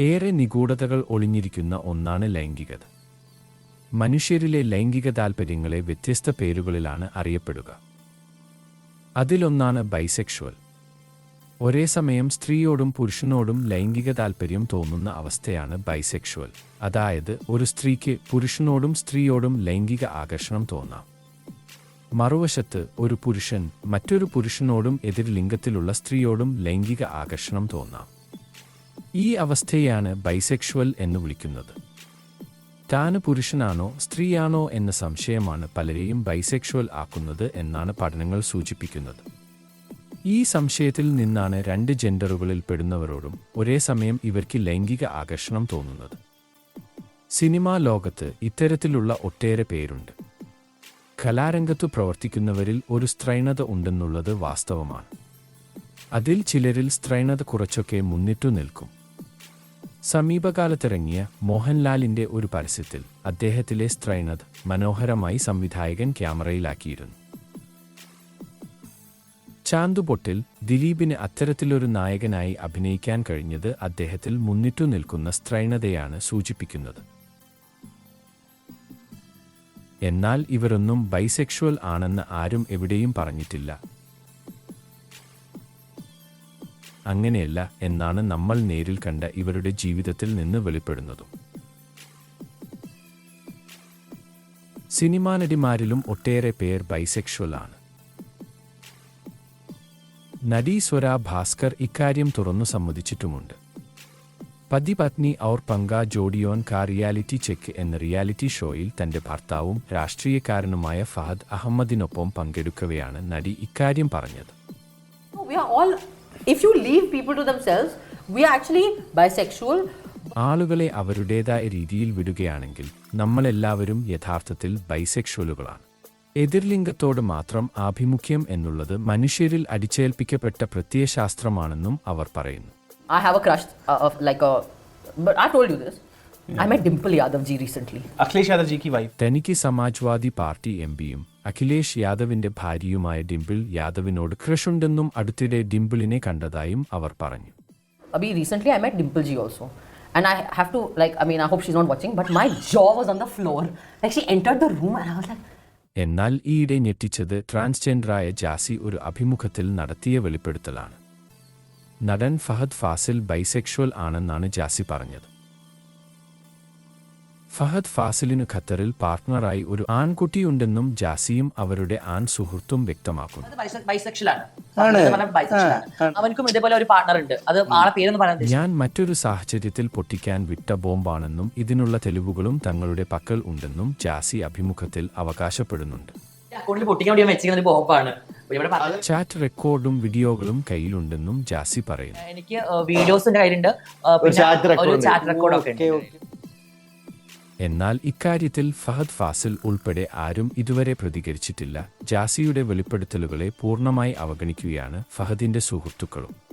ഏറെ നിഗൂഢതകൾ ഒളിഞ്ഞിരിക്കുന്ന ഒന്നാണ് ലൈംഗികത. മനുഷ്യരിലെ ലൈംഗിക താൽപ്പര്യങ്ങളെ വ്യത്യസ്ത പേരുകളിലാണ് അറിയപ്പെടുക. അതിലൊന്നാണ് ബൈസെക്ഷുവൽ. ഒരേ സമയം സ്ത്രീയോടും പുരുഷനോടും ലൈംഗിക താൽപ്പര്യം തോന്നുന്ന അവസ്ഥയാണ് ബൈസെക്ഷുവൽ. അതായത് ഒരു സ്ത്രീക്ക് പുരുഷനോടും സ്ത്രീയോടും ലൈംഗിക ആകർഷണം തോന്നാം. മറുവശത്ത് ഒരു പുരുഷൻ മറ്റൊരു പുരുഷനോടും എതിർ ലിംഗത്തിലുള്ള സ്ത്രീയോടും ലൈംഗിക ആകർഷണം തോന്നാം. ഈ അവസ്ഥയെയാണ് ബൈസെക്ഷുവൽ എന്ന് വിളിക്കുന്നത്. താന് പുരുഷനാണോ സ്ത്രീയാണോ എന്ന സംശയമാണ് പലരെയും ബൈസെക്ഷുവൽ ആക്കുന്നത് എന്നാണ് പഠനങ്ങൾ സൂചിപ്പിക്കുന്നത്. ഈ സംശയത്തിൽ നിന്നാണ് രണ്ട് ജെൻഡറുകളിൽ പെടുന്നവരോടും ഒരേ സമയം ഇവർക്ക് ലൈംഗിക ആകർഷണം തോന്നുന്നത്. സിനിമാ ലോകത്ത് ഇത്തരത്തിലുള്ള ഒട്ടേറെ പേരുണ്ട്. കലാരംഗത്തു പ്രവർത്തിക്കുന്നവരിൽ ഒരു സ്ത്രൈണത ഉണ്ടെന്നുള്ളത് വാസ്തവമാണ്. അതിൽ ചിലരിൽ സ്ത്രൈണത കുറച്ചൊക്കെ മുന്നിട്ടു നിൽക്കും. സമീപകാലത്തിറങ്ങിയ മോഹൻലാലിന്റെ ഒരു പരസ്യത്തിൽ അദ്ദേഹത്തിലെ സ്ത്രൈണത മനോഹരമായി സംവിധായകൻ ക്യാമറയിലാക്കിയിരുന്നു. ചാന്തുപൊട്ടിൽ ദിലീപിന് അത്തരത്തിലൊരു നായകനായി അഭിനയിക്കാൻ കഴിഞ്ഞത് അദ്ദേഹത്തിൽ മുന്നിട്ടു നിൽക്കുന്ന സ്ത്രൈണതയാണ് സൂചിപ്പിക്കുന്നത്. എന്നാൽ ഇവരൊന്നും ബൈസെക്ഷുവൽ ആണെന്ന് ആരും എവിടെയും പറഞ്ഞിട്ടില്ല. അങ്ങനെയല്ല എന്നാണ് നമ്മൾ നേരിൽ കണ്ട ഇവരുടെ ജീവിതത്തിൽ നിന്ന് വെളിപ്പെടുന്നതും. സിനിമാ നടിമാരിലും ഒട്ടേറെ പേർ ബൈസെക്ഷൽ ആണ്. നടി സ്വര ഭാസ്കർ ഇക്കാര്യം തുറന്നു സമ്മതിച്ചിട്ടുമുണ്ട്. പതി പത്നി ഔർ പങ്ക ജോഡിയോൻ കാ റിയാലിറ്റി ചെക്ക് എന്ന റിയാലിറ്റി ഷോയിൽ തന്റെ ഭർത്താവും രാഷ്ട്രീയക്കാരനുമായ ഫഹദ് അഹമ്മദിനൊപ്പം പങ്കെടുക്കവെയാണ് നടി ഇക്കാര്യം പറഞ്ഞത്. No, you leave people if you leave people to themselves, we are actually bisexual. ആളുകളെ അവരുടേതായ രീതിയിൽ വിടുകയാണെങ്കിൽ നമ്മളെല്ലാവരും യഥാർത്ഥത്തിൽ ബൈസെക്ഷുവലുകളാണ് എതിർലിംഗത്തോട് മാത്രം ആഭിമുഖ്യം എന്നുള്ളത് മനുഷ്യരിൽ അടിച്ചേൽപ്പിക്കപ്പെട്ട പ്രത്യയശാസ്ത്രമാണെന്നും അവർ പറയുന്നു I have a crush like of like a, but I told you this. I met Dimple Yadav ji recently. Akhilesh Yadav ji की वाइफ തനിക്ക് സമാജ്വാദി പാർട്ടി എം പിയും അഖിലേഷ് യാദവിന്റെ ഭാര്യയുമായ ഡിംപിൾ യാദവിനോട് ക്രഷുണ്ടെന്നും അടുത്തിടെ ഡിംപിളിനെ കണ്ടതായും അവർ പറഞ്ഞു Abhi, recently I met Dimple ji also. And I have to, like, I mean, I hope she's not watching, but my jaw was on the floor. Like, she entered the room and I was like, എന്നാൽ ഈയിടെ ഞെട്ടിച്ചത് ട്രാൻസ്ജെൻഡറായ ജാസി ഒരു അഭിമുഖത്തിൽ നടത്തിയ വെളിപ്പെടുത്തലാണ് നടൻ ഫഹദ് ഫാസിൽ ബൈസെക്ഷുവൽ ആണെന്നാണ് ജാസി പറഞ്ഞത് ഫഹദ് ഫാസിലിനു ഖത്തറിൽ പാർട്ട്ണറായി ഒരു ആൺകുട്ടിയുണ്ടെന്നും ജാസിയും അവരുടെ ആൺ സുഹൃത്തും വ്യക്തമാക്കുന്നു. ഞാൻ മറ്റൊരു സാഹചര്യത്തിൽ പൊട്ടിക്കാൻ വിട്ട ബോംബാണെന്നും ഇതിനുള്ള തെളിവുകളും തങ്ങളുടെ പക്കൽ ഉണ്ടെന്നും ജാസി അഭിമുഖത്തിൽ അവകാശപ്പെടുന്നുണ്ട്. അക്കൗണ്ടിൽ പൊട്ടിക്കാൻ വേണ്ടി വെച്ചിരിക്കുന്ന ഒരു ബോംബാണ്. ഇവിടെ പറഞ്ഞത് ചാറ്റ് റെക്കോർഡും വീഡിയോകളും കയ്യിലുണ്ടെന്നും ജാസി പറയുന്നു. എനിക്ക് വീഡിയോസിന്റെ കയ്യിലുണ്ട്. ചാറ്റ് റെക്കോർഡ് ഒക്കെ Okay, ഉണ്ട്. എന്നാൽ ഇക്കാര്യത്തിൽ ഫഹദ് ഫാസിൽ ഉൾപ്പെടെ ആരും ഇതുവരെ പ്രതികരിച്ചിട്ടില്ല. ജാസിയുടെ വെളിപ്പെടുത്തലുകളെ പൂർണമായി അവഗണിക്കുകയാണ് ഫഹദിന്റെ സുഹൃത്തുക്കളും.